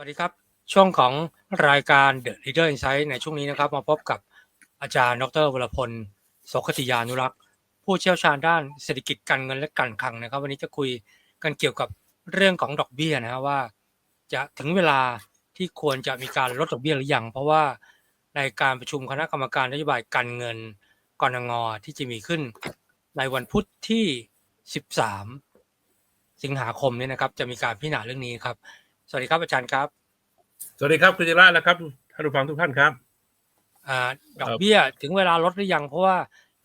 วัสดีครับ ช่วงของรายการ The Leader Insight ในช่วงนี้นะครับมาพบกับอาจารย์ดรวรพลโสคติยานุรักษ์ผู้เชี่ยวชาญด้านเศรษฐกิจการเงินและการคลังนะครับ วันนี้จะคุยกันเกี่ยวกับเรื่องของดอกเบี้ยนะครับว่า จะถึงเวลาที่ควรจะมีการลดดอกเบี้ยหรือยังเพราะว่าในการประชุมคณะกรรมการนโยบายการเงินกรงงที่จะมีขึ้น ในวันพุธที่ 13 สิงหาคมนี้นะครับ จะมีการพิจารณาเรื่องนี้ครับ สวัสดีครับอาจารย์ครับ สวัสดีครับคุณจิระและครับท่านผู้ฟังทุกท่านครับอ่าดอกเบี้ยถึงเวลาลดหรือยัง เพราะว่า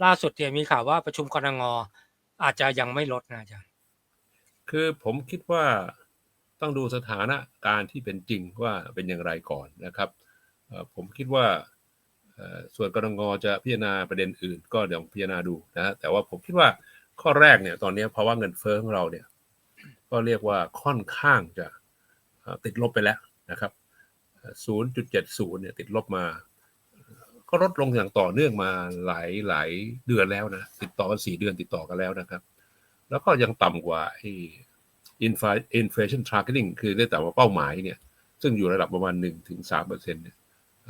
ล่าสุดเนี่ยมีข่าวว่าประชุมกรงงอาจจะยังไม่ลดนะอาจารย์ คือผมคิดว่าต้องดูสถานะการที่เป็นจริงว่าเป็นอย่างไรก่อนนะครับเอ่อผมคิดว่าเอ่อส่วนกรงงจะพิจารณาประเด็นอื่น ก็เดี๋ยวพิจารณาดูนะฮะแต่ว่าผมคิดว่าข้อแรกเนี่ยตอนนี้ภาวะเงินเฟ้อของเราเนี่ย ก็เรียกว่าค่อนข้างจะเอ่อ ติดลบไปแล้วนะครับ 0.70 เนี่ยติดลบมา ก็ลดลงอย่างต่อเนื่องมาหลายหลายเดือนแล้วนะ ติดต่อกันสี่เดือนติดต่อกันแล้วนะครับ แล้วก็ยังต่ำกว่าไอ้ infla- inflation targeting คือได้ต่ำกว่าเป้าหมายเนี่ย ซึ่งอยู่ระดับประมาณ1ถึง3เปอร์เซ็นต์เนี่ย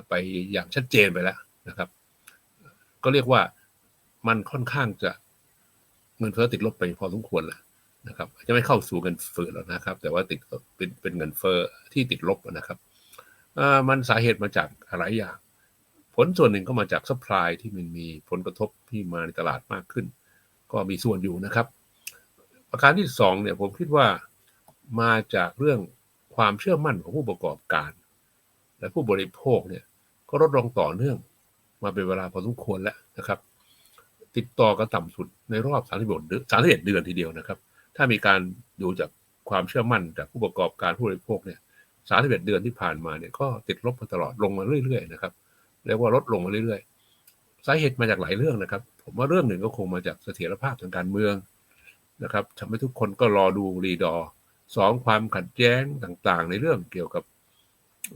ไปอย่างชัดเจนไปแล้วนะครับ ก็เรียกว่ามันค่อนข้างจะเงินเฟ้อติดลบไปพอสมควรแหละ นะครับจะไม่เข้าสู่เงินเฟ้อแล้วนะครับ แต่ว่าติดเป็นเป็นเงินเฟ้อที่ติดลบนะครับมันสาเหตุมาจากหลายอย่าง ผลส่วนหนึ่งก็มาจากซัพพลายที่มันมีผลกระทบที่มาในตลาดมากขึ้น ก็มีส่วนอยู่นะครับ ประการที่สองเนี่ยผมคิดว่ามาจากเรื่องความเชื่อมั่นของผู้ประกอบการ และผู้บริโภคเนี่ยก็ลดลงต่อเนื่องมาเป็นเวลาพอสมควรแล้วนะครับ ติดต่อกันต่ำสุดในรอบ31เดือน31เดือนทีเดียวนะครับ ถ้ามีการดูจากความเชื่อมั่นจากผู้ประกอบการผู้บริโภคเนี่ย31เดือนที่ผ่านมาเนี่ยก็ติดลบมาตลอดลงมาเรื่อยๆนะครับเรียกว่าลดลงมาเรื่อยๆ สาเหตุมาจากหลายเรื่องนะครับ ผมว่าเรื่องหนึ่งก็คงมาจากเสถียรภาพทางการเมืองนะครับทำให้ทุกคนก็รอดูรีดอสองความขัดแย้งต่างๆ ในเรื่องเกี่ยวกับ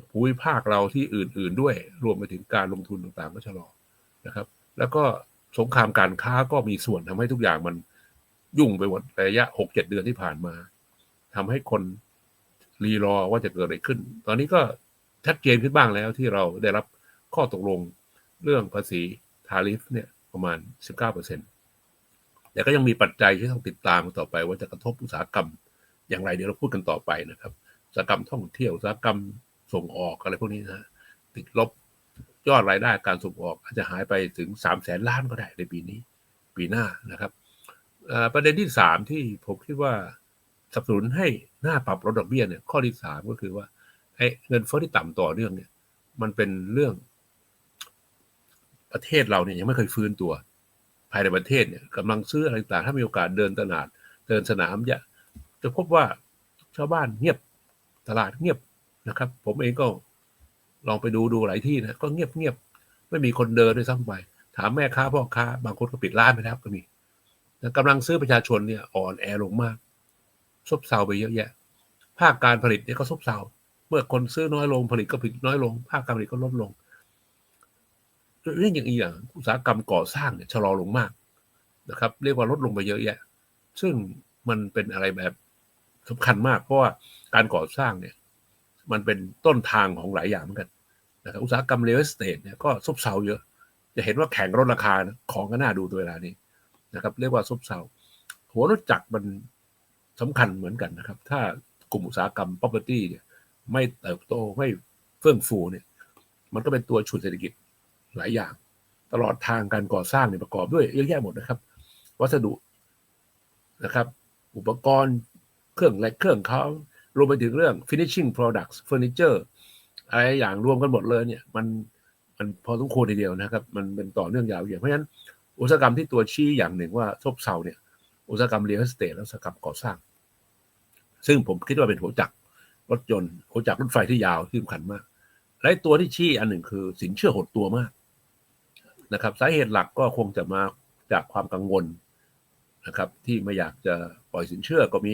ภูมิภาคเราที่อื่นๆด้วย รวมไปถึงการลงทุนต่างๆก็ชะลอนะครับ แล้วก็สงครามการค้าก็มีส่วนทำให้ทุกอย่างมัน ยุ่งไปหมดระยะหกเจ็ดเดือนที่ผ่านมาทำให้คนรีรอว่าจะเกิดอะไรขึ้น ตอนนี้ก็ชัดเจนขึ้นบ้างแล้วที่เราได้รับข้อตกลงเรื่องภาษีทาริฟเนี่ยประมาณ 19%แต่ก็ยังมีปัจจัยที่ต้องติดตามต่อไป ว่าจะกระทบอุตสาหกรรม อย่างไรเดี๋ยวเราพูดกันต่อไปนะครับอุตสาหกรรมท่องเที่ยวอุตสาหกรรมส่งออกอะไรพวกนี้นะติดลบยอดรายได้การส่งออกอาจจะหายไปถึง3 0 0แสนล้านก็ได้ในปีนี้ ปีหน้านะครับ ประเด็นที่3ที่ผมคิดว่าสนับสนุนให้หน้าปรับลดดอกเบี้ยเนี่ยข้อที่3ก็คือว่าไอ้เงินเฟ้อที่ต่ำต่อเนื่องเนี่ย มันเป็นเรื่อง ประเทศเราเนี่ยยังไม่เคยฟื้นตัว ภายในประเทศเนี่ยกำลังซื้ออะไรต่างถ้ามีโอกาสเดินตลาด เดินสนามจะจะพบว่าชาวบ้านเงียบตลาดเงียบนะครับ ผมเองก็ลองไปดูดูหลายที่นะก็เงียบเงียบไม่มีคนเดินด้วยซ้ำไปถามแม่ค้าพ่อค้าบางคนก็ปิดร้านไปแล้วก็มี กำลังซื้อประชาชนเนี่ยอ่อนแอลงมาก ซบเซาไปเยอะแยะ ภาคการผลิตเนี่ยก็ซบเซาเมื่อคนซื้อน้อยลงผลิตก็ผลิตน้อยลง ภาคการผลิตก็ลดลงเรื่องอย่างอีกอย่างอุตสาหกรรมก่อสร้างเนี่ยชะลอลงมากนะครับ เรียกว่าลดลงไปเยอะแยะ ซึ่งมันเป็นอะไรแบบสำคัญมากเพราะว่าการก่อสร้างเนี่ย มันเป็นต้นทางของหลายอย่างเหมือนกันนะครับอุตสาหกรรมเรลสเตทเนี่ยก็ซบเซาเยอะ จะเห็นว่าแข่งลดราคานะของก็น่าดูตัวเวลานี้ นะครับ เรียกว่าซบเซาหัวรถจักรมันสำคัญเหมือนกันนะครับ ถ้ากลุ่มอุตสาหกรรม property เนี่ยไม่เติบโตไม่เฟื่องฟูเนี่ย มันก็เป็นตัวฉุดเศรษฐกิจหลายอย่าง ตลอดทางการก่อสร้างเนี่ยประกอบด้วยเยอะแยะหมดนะครับ วัสดุนะครับ อุปกรณ์เครื่องและเครื่องเขารวมไปถึงเรื่อง finishing products furniture อะไรอย่างรวมกันหมดเลยเนี่ย มันมันพอสมควรทีเดียวนะครับ มันเป็นต่อเนื่องยาวเหยียดเพราะฉะนั้น อุตสาหกรรมที่ตัวชี้อย่างหนึ่งว่าซบเซาเนี่ยอุตสาหกรรมเรียลสเตทและอุตสาหกรรมก่อสร้าง ซึ่งผมคิดว่าเป็นหัวจักรรถยนต์หัวจักรรถไฟที่ยาวที่สำคัญมาก และตัวที่ชี้อันหนึ่งคือสินเชื่อหดตัวมากนะครับ สาเหตุหลักก็คงจะมาจากความกังวลนะครับ ที่ไม่อยากจะปล่อยสินเชื่อก็มี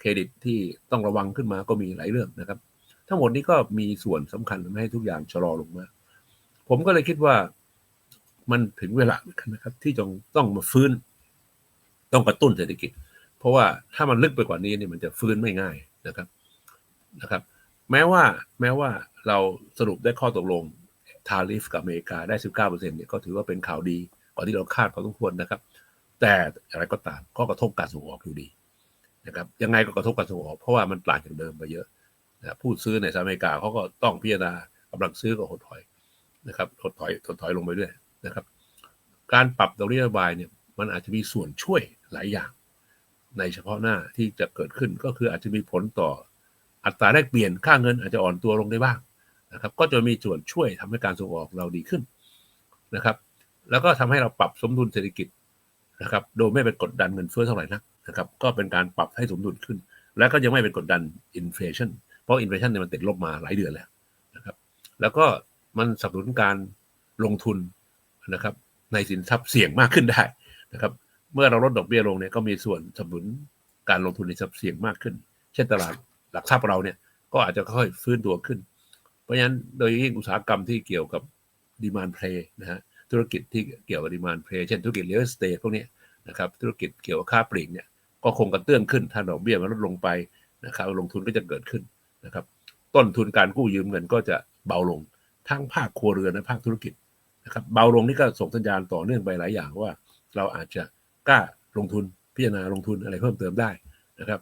เครดิตที่ต้องระวังขึ้นมาก็มีหลายเรื่องนะครับ ทั้งหมดนี้ก็มีส่วนสำคัญทำให้ทุกอย่างชะลอลงมา ผมก็เลยคิดว่า มันถึงเวลาเหมือนกันนะครับ ที่ต้องต้องมาฟื้น ต้องกระตุ้นเศรษฐกิจ เพราะว่าถ้ามันลึกไปกว่านี้เนี่ยมันจะฟื้นไม่ง่ายนะครับนะครับ แม้ว่าแม้ว่าเราสรุปได้ข้อตกลงทาริฟกับอเมริกาได้ 19%เนี่ยก็ถือว่าเป็นข่าวดีกว่าที่เราคาดพอสมควรนะครับ แต่อะไรก็ตามก็กระทบการส่งออกอยู่ดีนะครับยังไงก็กระทบการส่งออกเพราะว่ามันต่างจากเดิมไปเยอะนะผู้ซื้อในสหรัฐอเมริกาเขาก็ต้องพิจารณากำลังซื้อก็หดถอยนะครับหดถอยหดถอยลงไปด้วย นะครับ การปรับดอกเบี้ยนโยบายเนี่ยมันอาจจะมีส่วนช่วยหลายอย่าง ในเฉพาะหน้าที่จะเกิดขึ้นก็คืออาจจะมีผลต่ออัตราแลกเปลี่ยนค่าเงินอาจจะอ่อนตัวลงได้บ้างนะครับ ก็จะมีส่วนช่วยทำให้การส่งออกเราดีขึ้นนะครับ แล้วก็ทำให้เราปรับสมดุลเศรษฐกิจนะครับ โดยไม่เป็นกดดันเงินเฟ้อเท่าไหร่นักนะครับ ก็เป็นการปรับให้สมดุลขึ้น แล้วก็ยังไม่เป็นกดดันอินฟลชันเพราะอินฟลชันเนี่ยมันติดลบมาหลายเดือนแล้วนะครับ แล้วก็มันสนับสนุนการลงทุน นะครับในสินทรัพย์เสี่ยงมากขึ้นได้นะครับ เมื่อเราลดดอกเบี้ยลงเนี่ยก็มีส่วนสนับสนุนการลงทุนในทรัพย์เสี่ยงมากขึ้น เช่นตลาดหลักทรัพย์เราเนี่ยก็อาจจะค่อยๆฟื้นตัวขึ้น เพราะฉะนั้นโดยยิ่งอุตสาหกรรมที่เกี่ยวกับดีมานเพลย์นะฮะธุรกิจที่เกี่ยวกับดีมานเพลย์เช่นธุรกิจเลี้ยงสเตทพวกนี้นะครับธุรกิจเกี่ยวกับค่าปลีกเนี่ยก็คงกระเตื้องขึ้นถ้าดอกเบี้ยมันลดลงไปนะครับลงทุนก็จะเกิดขึ้นนะครับ ต้นทุนการกู้ยืมเงินก็จะเบาลงทั้งภาคครัวเรือนและภาคธุรกิจ นะครับเบาลงนี่ก็ส่งสัญญาณต่อเนื่องไปหลายอย่างว่า เราอาจจะกล้าลงทุนพิจารณาลงทุนอะไรเพิ่มเติมได้นะครับ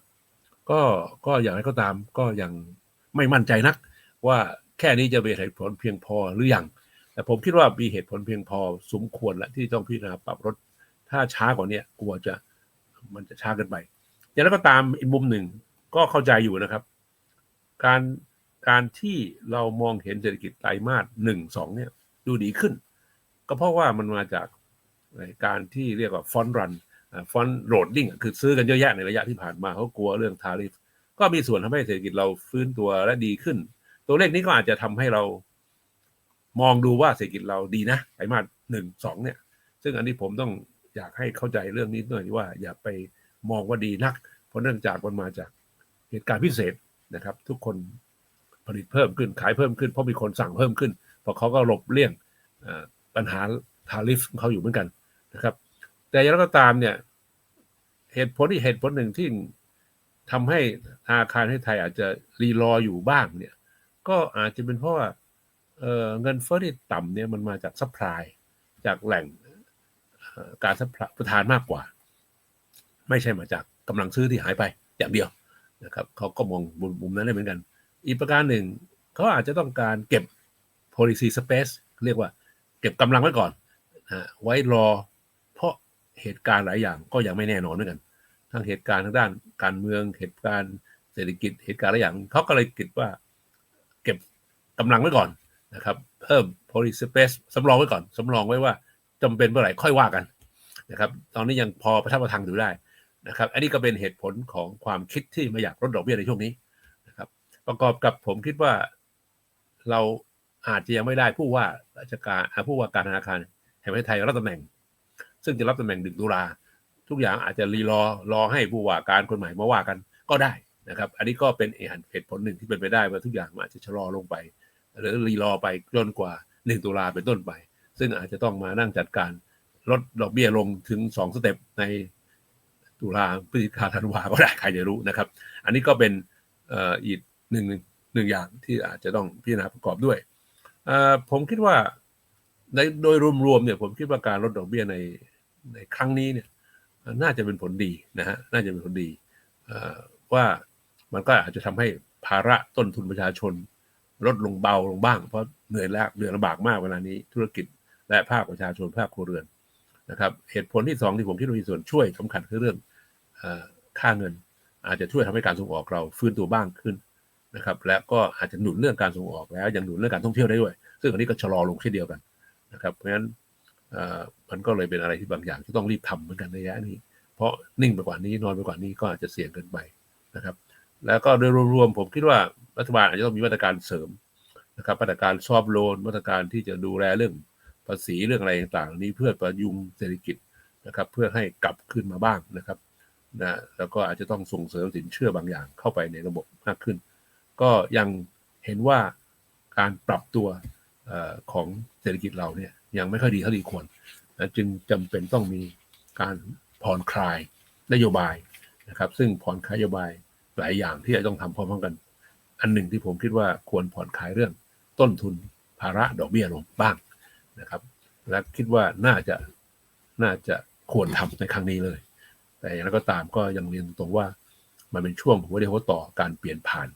ก็ก็อย่างไรก็ตามก็ยังไม่มั่นใจนัก ว่าแค่นี้จะเป็นเหตุผลเพียงพอหรือยังแต่ผมคิดว่ามีเหตุผลเพียงพอสมควรและที่ต้องพิจารณาปรับลดถ้าช้ากว่านี้กลัวจะมันจะช้าเกินไปอย่างไรก็ตามอีกมุมหนึ่งก็เข้าใจอยู่นะครับ การการที่เรามองเห็นเศรษฐกิจไตรมาสหนึ่งสองเนี่ยดูดีขึ้น ก็เพราะว่ามันมาจากการที่เรียกว่าฟอนรันฟอนโรดดิ้งคือซื้อกันเยอะแยะในระยะที่ผ่านมาเขากลัวเรื่องทาริฟก็มีส่วนทำให้เศรษฐกิจเราฟื้นตัวและดีขึ้น ตัวเลขนี้ก็อาจจะทำให้เรามองดูว่าเศรษฐกิจเราดีนะไตรมาสหนึ่งสองเนี่ย ซึ่งอันนี้ผมต้องอยากให้เข้าใจเรื่องนี้หน่อยว่าอย่าไปมองว่าดีนัก เพราะเนื่องจากมันมาจากเหตุการณ์พิเศษนะครับ ทุกคนผลิตเพิ่มขึ้นขายเพิ่มขึ้นเพราะมีคนสั่งเพิ่มขึ้นเพราะเขาก็หลบเลี่ยง ปัญหาทาริฟของเขาอยู่เหมือนกันนะครับ แต่อย่างไรก็ตามเนี่ย เหตุผลที่เหตุผลหนึ่งที่ทำให้ธนาคารให้ไทยอาจจะรีรออยู่บ้างเนี่ย ก็อาจจะเป็นเพราะว่าเเงินเฟ้อที่ต่ำเนี่ยมันมาจากซัพพลายจากแหล่งการซัพพลายประทานมากกว่า ไม่ใช่มาจากกำลังซื้อที่หายไปอย่างเดียวนะครับเขาก็มองมุมนั้นได้เหมือนกัน อีกประการหนึ่งเขาอาจจะต้องการเก็บ policy space เรียกว่า เก็บกำลังไว้ก่อนนะไว้รอ เพราะเหตุการณ์หลายอย่างก็ยังไม่แน่นอนเหมือนกันทั้งเหตุการณ์ทางด้านการเมืองเหตุการณ์เศรษฐกิจเหตุการณ์หลายอย่างเขาก็เลยคิดว่า เก็บกำลังไว้ก่อนนะครับ เพิ่ม policy space สำรองไว้ก่อนสำรองไว้ว่าจำเป็นเมื่อไหร่ค่อยว่ากันนะครับ ตอนนี้ยังพอประทับประทังอยู่ได้นะครับ อันนี้ก็เป็นเหตุผลของความคิดที่ไม่อยากลดดอกเบี้ยในช่วงนี้นะครับ ประกอบกับผมคิดว่าเรา อาจจะยังไม่ได้ผู้ว่าราชการผู้ว่าการธนาคารแห่งประเทศไทยรับตำแหน่ง ซึ่งจะรับตำแหน่งดึกตุลาทุกอย่างอาจจะรีรอรอให้ผู้ว่าการคนใหม่มาว่ากันก็ได้นะครับ อันนี้ก็เป็นเหตุผลหนึ่งที่เป็นไปได้ว่าทุกอย่างอาจจะชะลอลงไป หรือรีรอไปจนกว่าหนึ่งตุลาเป็นต้นไป ซึ่งอาจจะต้องมานั่งจัดการลดดอกเบี้ยลงถึงสองสเต็ปในตุลาพฤศจิกาธันวาก็ได้ใครจะรู้นะครับ อันนี้ก็เป็นอีกหนึ่งหนึ่งอย่างที่อาจจะต้องพิจารณาประกอบด้วย ผมคิดว่าในโดยรวมๆเนี่ยผมคิดว่าการลดดอกเบี้ยในในครั้งนี้เนี่ยน่าจะเป็นผลดีนะฮะน่าจะเป็นผลดีว่ามันก็อาจจะทำให้ภาระต้นทุนประชาชน ลดลงเบาลงบ้าง เพราะเหนื่อยแล้วเหนื่อยลำบากมากเวลานี้ธุรกิจและภาคประชาชนภาคครัวเรือนนะครับ เหตุผลที่สองที่ผมคิดว่ามีส่วนช่วยสำคัญคือเรื่องค่าเงิน อาจจะช่วยทำให้การส่งออกเราฟื้นตัวบ้างขึ้น นะครับ และก็อาจจะหนุนเรื่องการส่งออกแล้วยังหนุนเรื่องการท่องเที่ยวได้ด้วย ซึ่งอันนี้ก็ชะลอลงเช่นเดียวกันนะครับ เพราะฉะนั้นมันก็เลยเป็นอะไรที่บางอย่างที่ต้องรีบทำเหมือนกันในระยะนี้ เพราะนิ่งไปกว่านี้นอนไปกว่านี้ก็อาจจะเสี่ยงเกินไปนะครับ แล้วก็โดยรวมๆผมคิดว่ารัฐบาลอาจจะต้องมีมาตรการเสริมนะครับมาตรการซอฟโลนมาตรการที่จะดูแลเรื่องภาษีเรื่องอะไรต่างๆนี้เพื่อประยุงเศรษฐกิจนะครับเพื่อให้กลับขึ้นมาบ้างนะครับนะแล้วก็อาจจะต้องส่งเสริมสินเชื่อบางอย่างเข้าไปในระบบมากขึ้น ก็ยังเห็นว่าการปรับตัวของเศรษฐกิจเราเนี่ยยังไม่ค่อยดีเท่าที่ควรนะจึงจำเป็นต้องมีการผ่อนคลายนโยบายนะครับ ซึ่งผ่อนคลายนโยบายหลายอย่างที่จะต้องทำพร้อมๆกัน อันหนึ่งที่ผมคิดว่าควรผ่อนคลายเรื่องต้นทุนภาระดอกเบี้ยลงบ้างนะครับ และคิดว่าน่าจะน่าจะควรทำในครั้งนี้เลย แต่อย่างไรก็ตามก็ยังเรียนตรงๆว่ามันเป็นช่วงหัวเดียวหัวต่อการเปลี่ยนผ่าน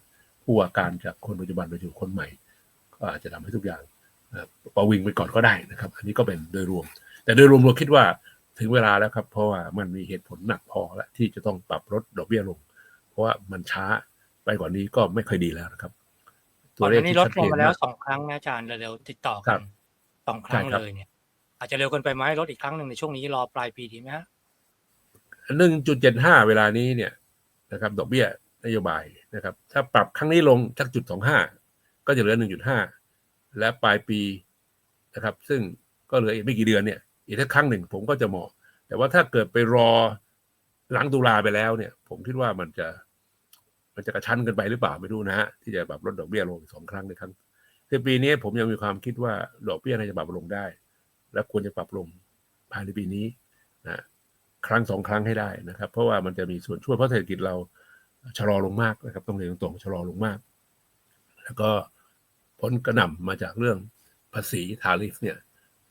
ผู้ว่าการจากคนปัจจุบันไปสู่คนใหม่ก็อาจจะทำให้ทุกอย่างเอ่อประวิงไปก่อนก็ได้นะครับ อันนี้ก็เป็นโดยรวม แต่โดยรวมเราคิดว่าถึงเวลาแล้วครับ เพราะว่ามันมีเหตุผลหนักพอแล้วที่จะต้องปรับลดดอกเบี้ยลง เพราะว่ามันช้าไปกว่านี้ก็ไม่ค่อยดีแล้วนะครับก่อนหน้านี้ลดลงมาแล้วชัเจนสองครั้งนะอาจารย์เร็วๆติดต่อครักับนสองครั้งใช่ครับเลยเนี่ย อาจจะเร็วเกินไปไหมลดอีกครั้งหนึ่งในช่วงนี้รอปลายปีดีไหมฮะหนึ่งจุดเจ็ดห้าเวลานี้เนี่ยนะครับ ดอกเบี้ยนโยบาย นะครับ ถ้าปรับครั้งนี้ลงสักจุดสองห้าก็จะเหลือหนึ่งจุดห้าและปลายปีนะครับ ซึ่งก็เหลืออีกไม่กี่เดือนเนี่ย อีกสักครั้งหนึ่งผมก็จะเหมาะ แต่ว่าถ้าเกิดไปรอหลังตุลาไปแล้วเนี่ย ผมคิดว่ามันจะ มันจะกระชั้นกันไปหรือเปล่าไม่รู้นะฮะที่จะปรับลดดอกเบี้ยลงสองครั้งในครั้งคือปีนี้ผมยังมีความคิดว่าดอกเบี้ยน่าจะปรับลงได้ และควรจะปรับลงภายในปีนี้นะครั้งสองครั้งให้ได้นะครับ เพราะว่ามันจะมีส่วนช่วยเพราะเศรษฐกิจเรา ชะลอลงมากนะครับต้องเรียนตรงๆชะลอลงมาก แล้วก็ผลกระหน่ำมาจากเรื่องภาษีทาริฟเนี่ย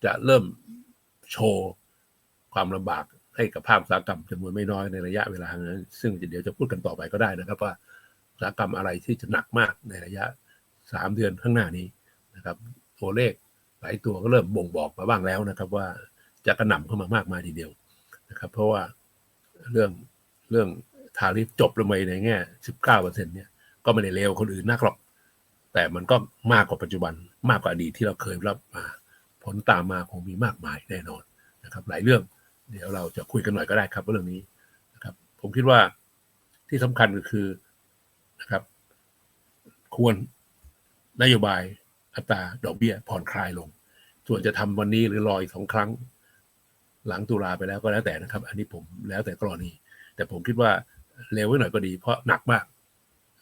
จะเริ่มโชว์ความลำบากให้กับภาคอุตสาหกรรมจำนวนไม่น้อยในระยะเวลานั้นซึ่งเดี๋ยวจะพูดกันต่อไปก็ได้นะครับ ว่าอุตสาหกรรมอะไรที่จะหนักมากในระยะสามเดือนข้างหน้านี้นะครับ ตัวเลขหลายตัวก็เริ่มบ่งบอกมาบ้างแล้วนะครับ ว่าจะกระหน่ำเข้ามามากมายทีเดียวนะครับ เพราะว่าเรื่องเรื่อง ทาริฟจบลงไปในแง่19เปอร์เซ็นเนี่ยก็ไม่ได้เลวคนอื่นนักหรอก แต่มันก็มากกว่าปัจจุบันมากกว่าอดีตที่เราเคยรับมาผลตามมาคงมีมากมายแน่นอนนะครับ หลายเรื่อง เดี๋ยวเราจะคุยกันหน่อยก็ได้ครับเรื่องนี้นะครับ ผมคิดว่าที่สำคัญก็คือนะครับ ควรนโยบายอัตราดอกเบี้ยผ่อนคลายลง ส่วนจะทำวันนี้หรือรออีกสองครั้ง หลังตุลาไปแล้วก็แล้วแต่นะครับ อันนี้ผมแล้วแต่กรณี แต่ผมคิดว่า เร็วไว้หน่อยก็ดี เพราะหนักมาก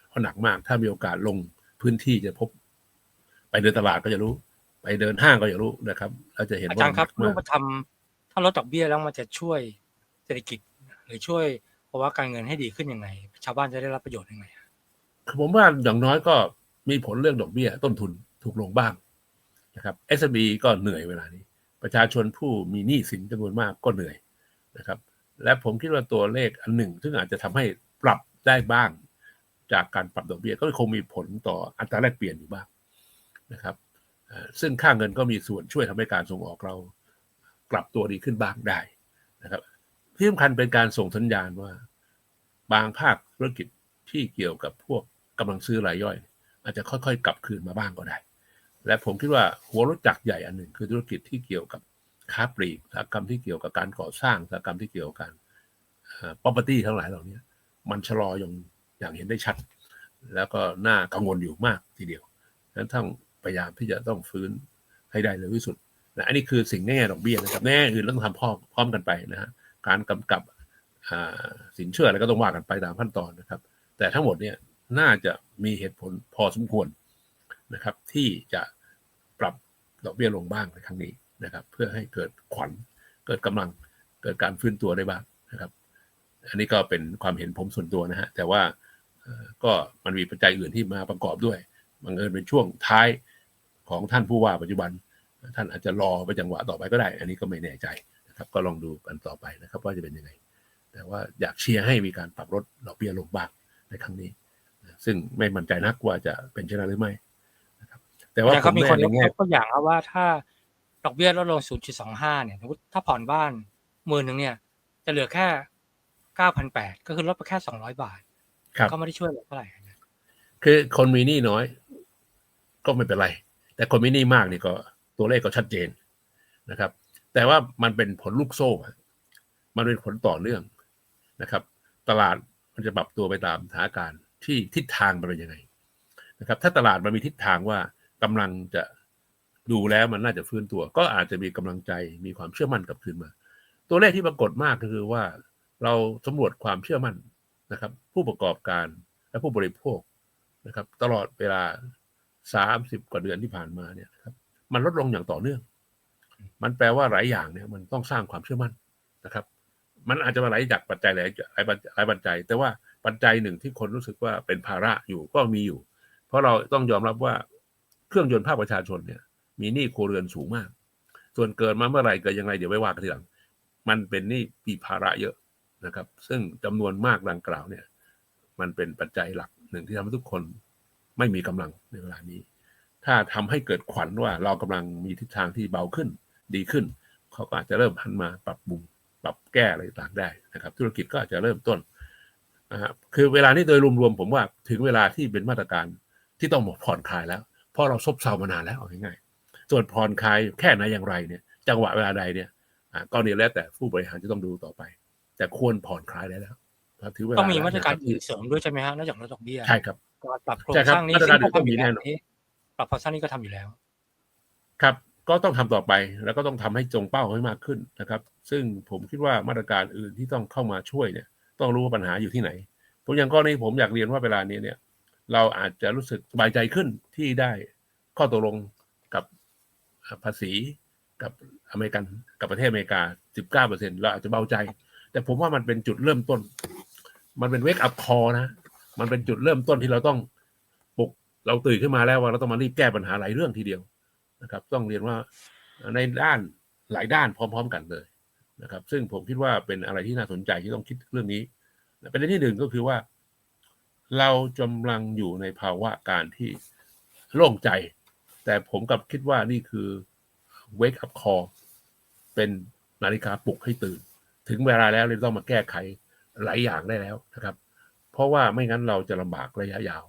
เพราะหนักมาก ถ้ามีโอกาสลงพื้นที่จะพบ ไปเดินตลาดก็จะรู้ ไปเดินห้างก็จะรู้นะครับเราจะเห็นอาว่าจารย์ครับหนักรูมากปธรรมถ้าลดดอกเบี้ยแล้วมันจะช่วยเศรษฐกิจ หรือช่วยภาวะการเงินให้ดีขึ้นยังไง ชาวบ้านจะได้รับประโยชน์ยังไงผมว่าอย่างน้อยก็มีผลเรื่องดอกเบี้ย ต้นทุนถูกลงบ้างนะครับ SME ก็เหนื่อยเวลานี้ ประชาชนผู้มีหนี้สินจำนวนมากก็เหนื่อยนะครับ และผมคิดว่าตัวเลขอันหนึ่ง ซึ่งอาจจะทำให้ปรับได้บ้าง จากการปรับดอกเบี้ยก็คงมีผลต่ออัตราแลกเปลี่ยนอยู่บ้างนะครับซึ่งค่าเงินก็มีส่วนช่วยทำให้การส่งออกเราปรับตัวดีขึ้นบ้างได้นะครับที่สำคัญเป็นการส่งสัญญาณว่า บางภาคธุรกิจที่เกี่ยวกับพวกกำลังซื้อรายย่อย อาจจะค่อยๆ กลับคืนมาบ้างก็ได้ และผมคิดว่าหัวรถจักรใหญ่อันหนึ่งคือธุรกิจที่เกี่ยวกับ ค้าปลีกอุตสาหกรรมที่เกี่ยวกับการก่อสร้างอุตสาหกรรมที่เกี่ยวกับการเอ่อ property ทั้งหลายเหล่านี้มันชะลออย่างอย่างเห็นได้ชัด แล้วก็น่ากังวลอยู่มากทีเดียวนั้นต้องพยายามที่จะต้องฟื้นให้ได้เร็วที่สุดนะอันนี้คือสิ่งแง่ดอกเบี้ยนะครับแง่อื่นเราต้องทำพร้อมพร้อมกันไปนะฮะการกำกับอ่าสินเชื่ออะไรก็ต้องว่ากันไปตามขั้นตอนนะครับ แต่ทั้งหมดเนี่ยน่าจะมีเหตุผลพอสมควรนะครับ ที่จะปรับดอกเบี้ยลงบ้างในครั้งนี้ นะครับ เพื่อให้เกิดขวัญ เกิดกำลัง เกิดการฟื้นตัวได้บ้างนะครับ อันนี้ก็เป็นความเห็นผมส่วนตัวนะฮะ แต่ว่าเอ่อก็มันมีปัจจัยอื่นที่มาประกอบด้วยบังเอิญเป็นช่วงท้ายของท่านผู้ว่าปัจจุบัน ท่านอาจจะรอไปจังหวะต่อไปก็ได้ อันนี้ก็ไม่แน่ใจนะครับก็ลองดูกันต่อไปนะครับ ว่าจะเป็นยังไง แต่ว่าอยากเชียร์ให้มีการปรับลดดอกเบี้ยลงบ้างในครั้งนี้นะซึ่งไม่มั่นใจนักว่าจะเป็นเช่นนั้นหรือไม่นะครับแต่ว่าแต่ผเขามมีแน่คนในยกแง่ตัวอย่างครับว่าถ้า ดอกเบี้ยลดลง 0.25 เนี่ยสมมติถ้าผ่อนบ้านหมื่นหนึ่งเนี่ย จะเหลือแค่ 9,800 ก็คือลดไปแค่ 200 บาทครับก็ไม่ได้ช่วยอะไรเท่าไหร่นะคือคนมีหนี้น้อย ก็ไม่เป็นไร แต่คนมีหนี้มากนี่ก็ตัวเลขก็ชัดเจนนะครับ แต่ว่ามันเป็นผลลูกโซ่อะมันเป็นผลต่อเนื่องนะครับ ตลาดมันจะปรับตัวไปตามสถานการณ์ที่ทิศทางมันเป็นยังไงนะครับ ถ้าตลาดมันมีทิศทางว่ากำลังจะ ดูแล้วมันน่าจะฟื้นตัว ก็อาจจะมีกำลังใจมีความเชื่อมั่นกลับคืนมา ตัวเลขที่ปรากฏมากก็คือว่า เราสำรวจความเชื่อมั่นนะครับ ผู้ประกอบการและผู้บริโภคนะครับ ตลอดเวลา 30 กว่าเดือนที่ผ่านมาเนี่ยครับ มันลดลงอย่างต่อเนื่อง มันแปลว่าหลายอย่างเนี่ย มันต้องสร้างความเชื่อมั่นนะครับ มันอาจจะมาไหลจากปัจจัยหลายหลายหลายปัจจัย แต่ว่าปัจจัยหนึ่งที่คนรู้สึกว่าเป็นภาระอยู่ก็มีอยู่ เพราะเราต้องยอมรับว่าเครื่องยนต์ภาคประชาชนเนี่ย มีหนี้ครัวเรือนสูงมาก ส่วนเกิดมาเมื่อไหร่เกิดยังไงเดี๋ยวไว้ว่ากันทีหลัง มันเป็นหนี้ปีภาระเยอะนะครับ ซึ่งจำนวนมากดังกล่าวเนี่ย มันเป็นปัจจัยหลักหนึ่งที่ทำให้ทุกคนไม่มีกำลังในเวลานี้ ถ้าทำให้เกิดขวัญว่าเรากำลังมีทิศทางที่เบาขึ้น ดีขึ้น เขาก็อาจจะเริ่มหันมาปรับปรุงปรับแก้อะไรต่างได้นะครับ ธุรกิจก็อาจจะเริ่มต้นนะครับคือเวลานี้โดยรวมๆผมว่าถึงเวลาที่เป็นมาตรการที่ต้องผ่อนคลายแล้ว เพราะเราซบเซามานานแล้วเอาง่ายๆ ส่วนผ่อนคลายแค่ไหนอย่างไรเนี่ย จังหวะเวลาใดเนี่ยอะก็เนี่ยแล้วแต่ผู้บริหารจะต้องดูต่อไป แต่ควรผ่อนคลายได้แล้วครับถือเวลาต้องมีมาตรการแล้วะคบอื่นเสริมด้วยใช่ไหมฮะนอกจากลดดอกเบี้ยใช่ครับการปรับโครงใช่ครับสร้างหนี้มาตรการซึ่งอื่นต้องมีแน่นอนปรับโครงสร้างหนี้ก็ทำอยู่แล้ว ครับก็ต้องทำต่อไปแล้วก็ต้องทำให้ตรงเป้าให้มากขึ้นนะครับ ซึ่งผมคิดว่ามาตรการอื่นที่ต้องเข้ามาช่วยเนี่ย ต้องรู้ว่าปัญหาอยู่ที่ไหนผมอย่างกรณีผมอยากเรียนว่าเวลานี้เนี่ย เราอาจจะรู้สึกสบายใจขึ้นที่ได้ข้อตกลงกับ ภาษีกับอเมริกันกับประเทศอเมริกา 19%เราอาจจะเบาใจ แต่ผมว่ามันเป็นจุดเริ่มต้น มันเป็นเวกอัพคอนะ มันเป็นจุดเริ่มต้นที่เราต้องปลุกเราตื่นขึ้นมาแล้วว่าเราต้องมารีบแก้ปัญหาหลายเรื่องทีเดียวนะครับ ต้องเรียนว่าในด้านหลายด้านพร้อม ๆ กันเลยนะครับ ซึ่งผมคิดว่าเป็นอะไรที่น่าสนใจที่ต้องคิดเรื่องนี้ประเด็นที่หนึ่งก็คือว่า เรากำลังอยู่ในภาวะการที่โล่งใจ แต่ผมกลับคิดว่านี่คือ wake up call เป็นนาฬิกาปลุกให้ตื่น ถึงเวลาแล้วเราต้องมาแก้ไขหลายอย่างได้แล้วนะครับ เพราะว่าไม่งั้นเราจะลำบากระยะยาว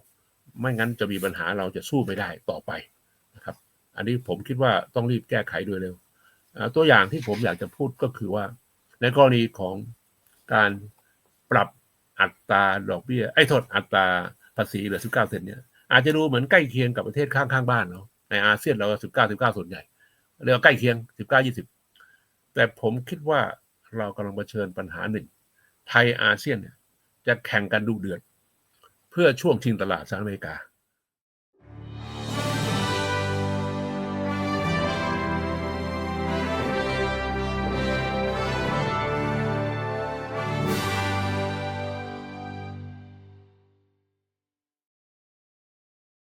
ไม่งั้นจะมีปัญหาเราจะสู้ไม่ได้ต่อไปนะครับ อันนี้ผมคิดว่าต้องรีบแก้ไขโดยเร็ว ตัวอย่างที่ผมอยากจะพูดก็คือว่า ในกรณีของการปรับอัตราดอกเบี้ยไอ้โทษอัตราภาษีเหลือ 19 เซนเนี่ยอาจจะดูเหมือนใกล้เคียงกับประเทศข้างๆบ้านเราะ ในอาเซียนเรา19 19ส่วนใหญ่เรียกว่าใกล้เคียง19 20แต่ผมคิดว่าเรากำลังเผชิญปัญหาหนึ่ง ไทยอาเซียนเนี่ยจะแข่งกันดูเดือด เพื่อช่วงชิงตลาดสหรัฐอเมริกา